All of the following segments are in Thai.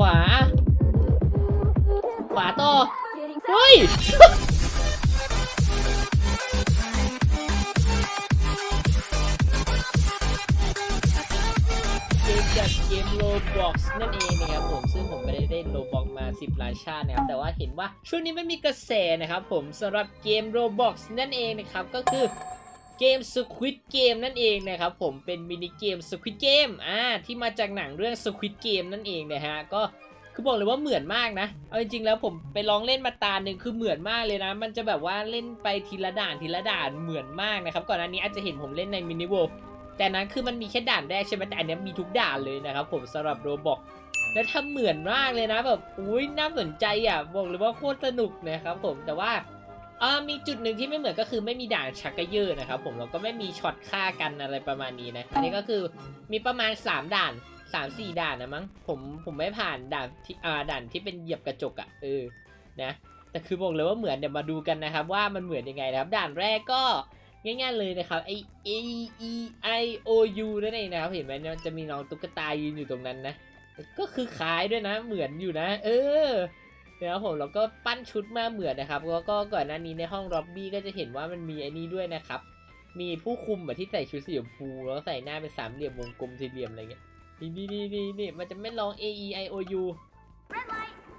ขวา ขวาต่อ เฮ้ย เกมจากเกม Roblox นั่นเองนะครับผม ซึ่งผมไม่ได้เล่น Roblox มา 10ล้านชาตินะครับ แต่ว่าเห็นว่าช่วงนี้มันมีกระแสนะครับผมสำหรับเกม Roblox นั่นเองนะครับ ก็คือ เกม Squid Game นั่นเองนะครับผมเป็นมินิเกม Squid Game อ่าที่มาจากหนังเรื่อง Squid Game นั่นเองนะฮะก็คือบอกเลยว่าเหมือนมากนะ เอาจริงๆแล้วผมไปลองเล่นมาตาหนึ่งคือเหมือนมากเลยนะ มันจะแบบว่าเล่นไปทีละด่านทีละด่านเหมือนมากนะครับ ก่อนหน้านี้อาจจะเห็นผมเล่นในมินิเวิลด์แต่นั้นคือมันมีแค่ด่านแรกใช่ไหมแต่อันนี้มีทุกด่านเลยนะครับผมสำหรับโรบอกแล้วทำเหมือนมากเลยนะแบบอุ้ยน่าสนใจอะบอกเลยว่าโคตรสนุกนะครับผมแต่ว่า อ่ามีจุดหนึ่งที่ไม่เหมือนก็คือไม่มีด่านชักกระเยอะนะครับผมแล้วก็ไม่มีช็อตฆ่ากันอะไรประมาณนี้นะอันนี้ก็คือมีประมาณ 3 ด่าน3 4ด่านนะมั้งผมผมไม่ผ่านด่านที่อ่าด่านที่เป็นเหยียบกระจกอะเออนะแต่คือบอกเลยว่าเหมือนเดี๋ยวมาดูกันนะครับ ว่ามันเหมือนยังไงนะครับ ด่านแรกก็ง่ายๆเลยนะครับไอ A E I O U นั่นเองนะครับเห็นไหมเนี่ยมันจะมีน้องตุ๊กตายืนอยู่ตรงนั้นนะ ก็คือคล้ายด้วยนะ เหมือนอยู่นะ เออ นะครับผมเราก็ปั้นชุดมาเหมือนนะครับแล้วก็ก่อนหน้านี้ในห้องล็อบบี้ก็จะเห็นว่ามันมีไอ้นี้ด้วยนะครับ มีผู้คุมแบบที่ใส่ชุดสีชมพูแล้วใส่หน้าเป็นสามเหลี่ยมวงกลมสี่เหลี่ยมอะไรเงี้ยนี่นี่นี่นี่นี่มันจะไม่ลอง A E I O U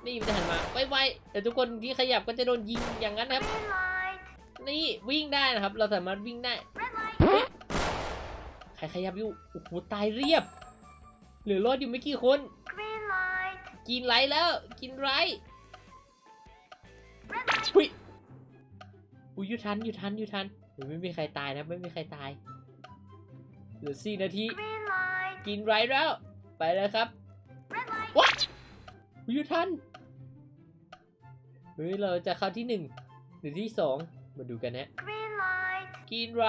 นี่มันจะหันมาไวๆแต่ทุกคนที่ขยับก็จะโดนยิงอย่างนั้นนะครับ นี่วิ่งได้นะครับ เราสามารถวิ่งได้เฮ้ยใครขยับอยู่โอ้โหตายเรียบ เหลือรอดอยู่ไม่กี่คนกินไรแล้วกินไร อุ้ยอุ้ยอยู่ทันอยู่ทันอยู่ทันโอ้ยไม่มีใครตายนะไม่มีใครตายเหลือสี่นาทีกินไรแล้ว ไปเลยครับว้าอุ๊ยอยู่ทันเฮ้ยเราจะเข้าที่หนึ่งหรือที่สองมาดูกันนะกินไร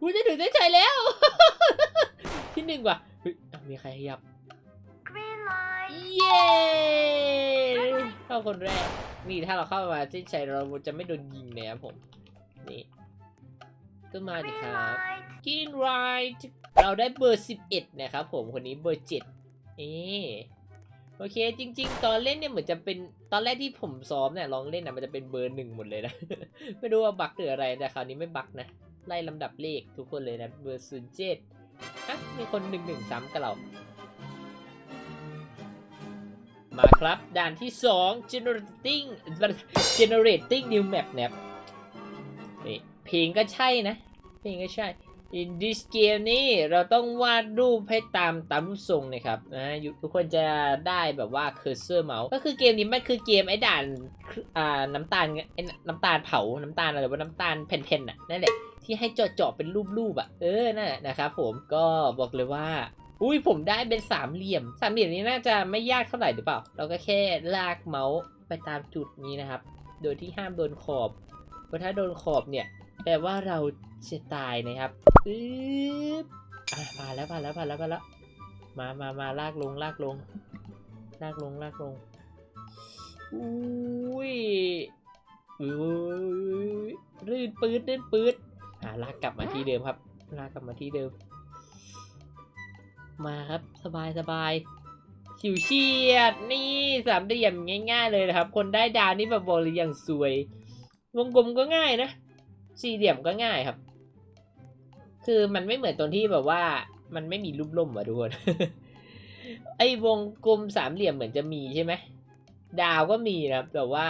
อุ้ยจะถึงได้ใจแล้ว ที่หนึ่งว่ะเฮ้ยอ้าวมีใครขยับ เย้เข้าคนแรกนี่ถ้าเราเข้ามาเส้นชัยเราจะไม่โดนยิงนะครับผม นี่ก็มาดิครับกินไรเราได้เบอร์ 11 นะครับผมคนนี้เบอร์7เอ๊ะโอเคจริง ๆ ตอนเล่นเนี่ยเหมือนจะเป็นตอนแรกที่ผมซ้อมเนี่ยลองเล่นนะมันจะเป็นเบอร์หนึ่งหมดเลยนะ ไม่รู้ว่าบั๊กหรืออะไรแต่คราวนี้ไม่บั๊กนะ ไล่ลำดับเลขทุกคนเลยนะเบอร์ศูนย์เจ็ดฮะมีคนหนึ่งหนึ่งซ้ำกับเรา มาครับด่านที่ 2 generating generating new map นะครับนี่เพลงก็ใช่นะ เพลงก็ใช่ in this game นี่เราต้องวาดรูปให้ตามตามรูปทรงนะครับนะอยู่ทุกคนจะได้แบบว่า cursor mouse ก็คือเกมนี้มันคือเกมไอ้ด่านอ่าน้ำตาลไอ้น้ำตาลเผา น้ำตาลอะไรว่าน้ำตาลแผ่นๆน่ะนั่นแหละที่ให้เจาะๆเป็นรูปๆอะเออนั่นแหละนะครับผมก็บอกเลยว่า อุ้ยผมได้เป็นสามเหลี่ยม สามเหลี่ยมนี้น่าจะไม่ยากเท่าไหร่หรือเปล่า เราก็แค่ลากเมาส์ไปตามจุดนี้นะครับ โดยที่ห้ามโดนขอบ เพราะถ้าโดนขอบเนี่ยแปลว่าเราจะตายนะครับอึ๊บอะมาแล้วมาแล้วมาแล้วมาแล้ว มามามาลากลงลากลง ลากลงลากลง อุ้ยอุ้ยลื่นปืดลื่นปืดอ่าลากกลับมาที่เดิมครับ ลากกลับมาที่เดิม มาครับสบายสบายฉิวเฉียดนี่สามเหลี่ยมง่ายๆเลยนะครับ คนได้ดาวนี่แบบบอกเลยอย่างสวย วงกลมก็ง่ายนะ สี่เหลี่ยมก็ง่ายครับ คือมันไม่เหมือนตรงที่แบบว่า มันไม่มีรูปล่มอะทุกคนไอ้วงกลมสามเหลี่ยมเหมือนจะมีใช่ไหมดาวก็มีนะครับ แต่ว่า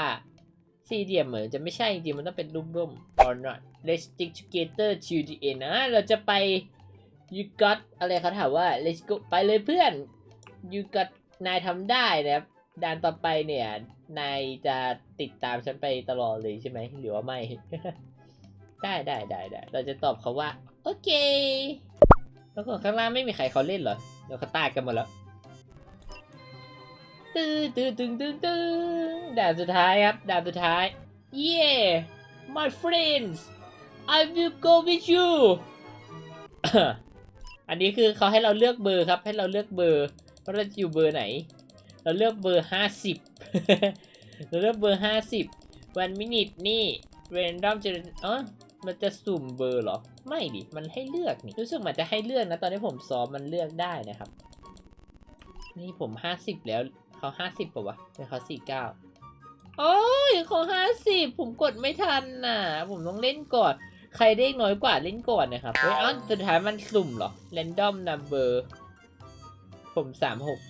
สี่เหลี่ยมเหมือนจะไม่ใช่จริงมันต้องเป็นรูปร่ม or not let's stick together to the end นะเราจะไป you got อะไรเขาถามว่า let's go ไปเลยเพื่อน you got นายทำได้นะครับด่านต่อไปเนี่ย นายจะติดตามฉันไปตลอดเลยใช่ไหมหรือว่าไม่ ได้ได้ได้ได้เราจะตอบเขาว่า โอเค แล้วก็ข้างล่างไม่มีใครเขาเล่นเหรอเดี๋ยวเขาตายกันหมดแล้วตื้อตื้อตึงตึงตึงด่านสุดท้ายครับด่านสุดท้าย yeah my friends I will go with you อันนี้คือเขาให้เราเลือกเบอร์ครับ ให้เราเลือกเบอร์ว่าเราจะอยู่เบอร์ไหน เราเลือกเบอร์ห้าสิบเราเลือกเบอร์ห้าสิบวันมินิทนี่ random จะอ๋อมันจะสุ่มเบอร์เหรอ ไม่ดิ มันให้เลือกนี่ รู้สึกมันจะให้เลือกนะ ตอนที่ผมซ้อมมันเลือกได้นะครับ นี่ผมห้าสิบแล้วเขาห้าสิบป่าวะเป็นเขาสี่เก้าโอ้ยเขาห้าสิบผมกดไม่ทันน่ะ ผมต้องเล่นก่อน ใครได้น้อยกว่าเล่นก่อนนะครับ เฮ้ยอ้าวสุดท้ายมันสุ่มเหรอ random number ผมสามหก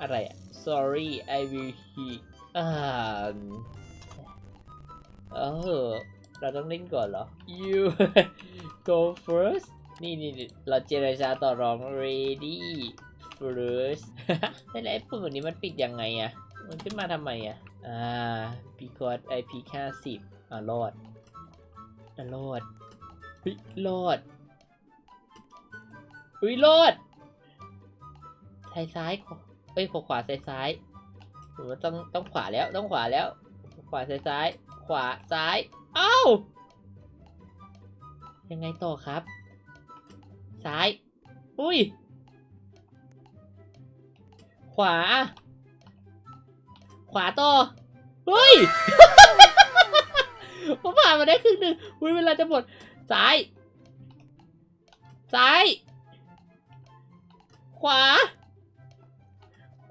อะไรอะ sorry I will he อ่าเออเราต้องเล่นก่อนเหรอ you go first นี่นี่เราเจรจาต่อรอง ready first แต่แล้วไอ้ปุ่มแบบนี้มันปิดยังไงอะมันขึ้นมาทำไมอะอ่า because IP ค่าสิบอ่ารอดอ่ารอด ฮ้ยรอดเฮ้ยรอดซ้ายซ้ายเอ้ยขวาขวาซ้ายซ้ายผมว่าต้องต้องขวาแล้วต้องขวาแล้ว ขวาซ้ายซ้าย ขวาซ้ายเอ้ายังไงต่อครับ ซ้าย อุ้ย ขวา ขวาต่อเฮ้ยผมผ่านมาได้ครึ่งหนึ่งอุ้ยเวลาจะหมด ซ้าย ซ้าย ขวา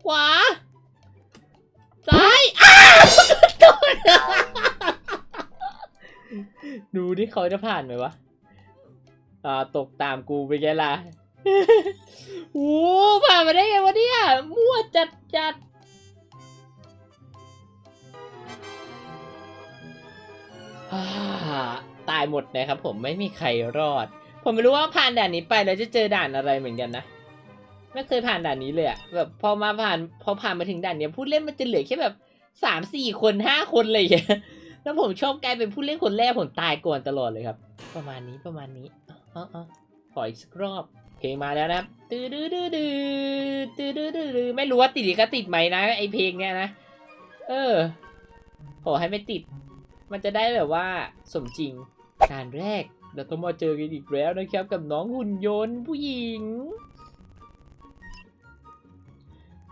ขวา ซ้าย อ้าวโดนดูที่เขาจะผ่านไหมวะ อ่า ตกตามกูไปแกล่ะโอ้ผ่านมาได้ไงวะเนี่ย มั่วจัดจัดอ่า ตายหมดนะครับผมไม่มีใครรอด ผมไม่รู้ว่าผ่านด่านนี้ไปแล้วจะเจอด่านอะไรเหมือนกันนะไม่เคยผ่านด่านนี้เลยอะแบบพอมาผ่านพอผ่านมาถึงด่านเนี้ยผู้เล่นมันจะเหลือแค่แบบสามสี่คนห้าคนเลยางเงี้ยแล้วผมชอบกลายเป็นผู้เล่นคนแรกผมตายก่อนตลอดเลยครับ ประมาณนี้ประมาณนี้อ๋ออ๋อขออีกสักรอบเพลงมาแล้วนะครับตื้อดื้อดื้อดื้อตื้อดื้อดื้อดื้อไม่รู้ว่าติดหรือก็ติดไหมนะไอเพลงเนี้ยนะเออขอให้ไม่ติด มันจะได้แบบว่าสมจริงการแรกเราต้องมาเจอกันอีกแล้วนะครับ กับน้องหุ่นยนต์ผู้หญิง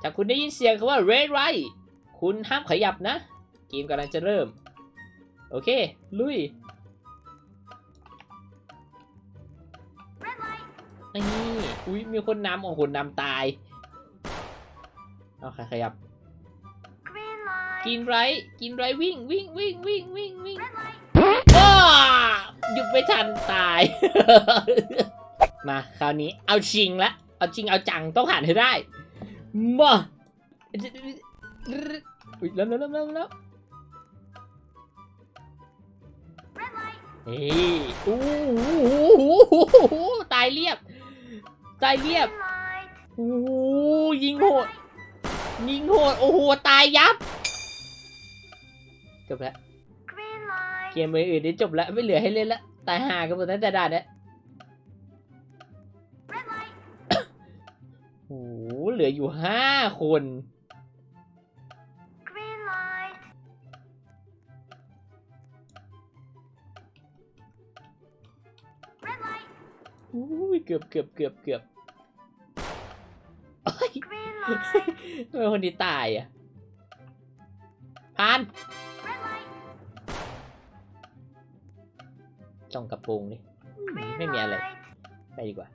จากคุณได้ยินเสียงคำว่า red right คุณห้ามขยับนะ เกมกำลังจะเริ่ม โอเค ลุยนี่อุ้ยมีคนนำโอ้โหคนนำตาย เอาใครขยับ กินไรกินไรวิ่งวิ่งวิ่งวิ่งวิ่งวิ่งว้าหยุดไม่ทันตาย มาคราวนี้เอาจริงละเอาจริงเอาจังต้องผ่านให้ได้มาอุ๊ยเริ่มแล้วเริ่มแล้วเริ่มแล้ว Red light. เฮ้ยอู้หูตายเรียบ ตายเรียบ Green light. โอ้โหยิงโหด ยิงโหด โอ้โห ตายยับ จบแล้ว Green light. เกมอื่นๆนี่จบแล้วไม่เหลือให้เล่นละตายห่ากันหมดตั้งแต่ด่านเนี้ย Red light. โอ้โหเหลืออยู่ห้าคน Green light. Red light. อุ้ยเกือบเกือบเกือบเกือบเอ้ย Green light. ทำไมคนนี้ตายอะ ผ่าน จ้องกระโปรงดิ Green ไม่มีอะไร light. ไปดีกว่า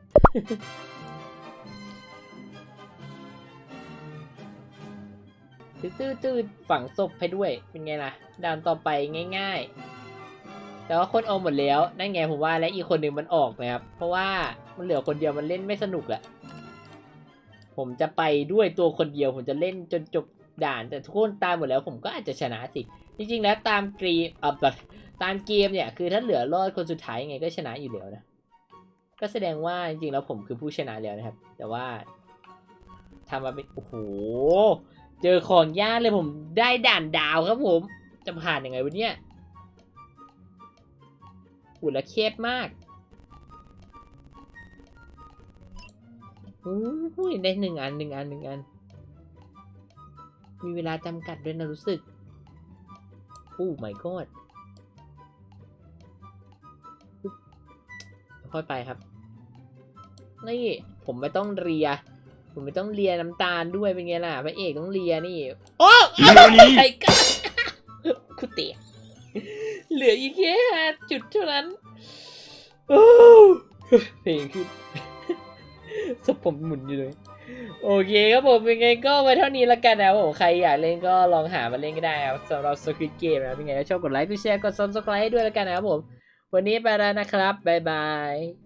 ตื้อตื้อตื้อฝังศพให้ด้วย เป็นไงล่ะด่านต่อไปง่ายๆ แต่ว่าคนเอาหมดแล้ว นั่นไงผมว่าและอีกคนหนึ่งมันออกนะครับ เพราะว่ามันเหลือคนเดียวมันเล่นไม่สนุกแหละผมจะไปด้วยตัวคนเดียว ผมจะเล่นจนจบ ด่าน แต่ทุกคนตายหมดแล้วผมก็อาจจะชนะสิ จริงๆแล้วตามกรีเอ่อตามเกมเนี่ยคือถ้าเหลือรอดคนสุดท้ายยังไงก็ชนะอยู่แล้วนะ ก็แสดงว่าจริงๆแล้วผมคือผู้ชนะแล้วนะครับ แต่ว่าทำมาเป็นโอ้โหเจอของยากเลยผมได้ด่านดาวครับผม จะผ่านยังไงวะเนี่ยอุยและเครียดมากโอ้ยได้หนึ่งอันหนึ่งอันหนึ่งอัน มีเวลาจำกัดด้วยนะรู้สึก โอ้ my god ค่อยไปครับ นี่ผมไม่ต้องเรีย ผมไม่ต้องเลียน้ำตาลด้วยเป็นไงล่ะ พระเอกต้องเลียนี่ โอ้ไอ้กันคุเตะเหลืออีกแค่ห้าจุดเท่านั้นโอ้เพลงขึ้นสปผมหมุนอยู่เลย โอเคครับผมยังไงก็ไว้เท่านี้ละกันนะครับผมใครอยากเล่นก็ลองหามาเล่นก็ได้ครับสำหรับ Squid Game นะยังไงก็ชอบกดไลค์กดแชร์กด Subscribe ให้ด้วยละกันนะครับผม วันนี้ไปแล้วนะครับ บ๊ายบาย